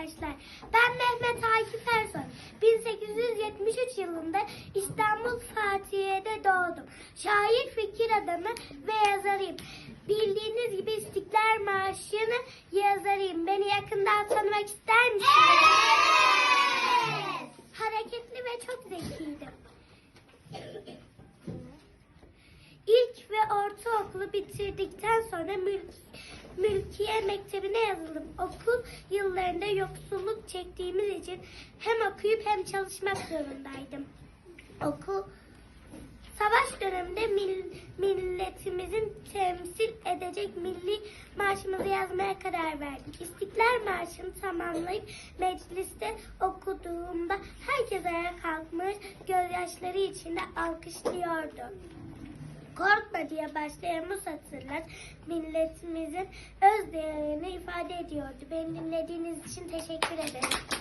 arkadaşlar. Ben Mehmet Akif Ersoy. 1873 yılında İstanbul Fatih'te doğdum. Şair, fikir adamı ve yazarıyım. Bildiğiniz gibi İstiklal Marşı'nı yazarıyım. Beni yakından tanımak ister misiniz? Hareketli ve çok zekiydim. İlk ve ortaokulu bitirdikten sonra mülk, Mülkiye Mektebi'ne yazıldım. Okul yıllarında yoksulluk çektiğimiz için hem okuyup hem çalışmak zorundaydım. Okul Savaş döneminde mil- milletimizin temsil edecek milli marşımızı yazmaya karar verdik. İstiklal Marşı'nı tamamlayıp mecliste okuduğumda herkes ayağa kalkmış, gözyaşları içinde alkışlıyordu. Korkma diye başlayan bu satırlar milletimizin öz değerini ifade ediyordu. Beni dinlediğiniz için teşekkür ederim.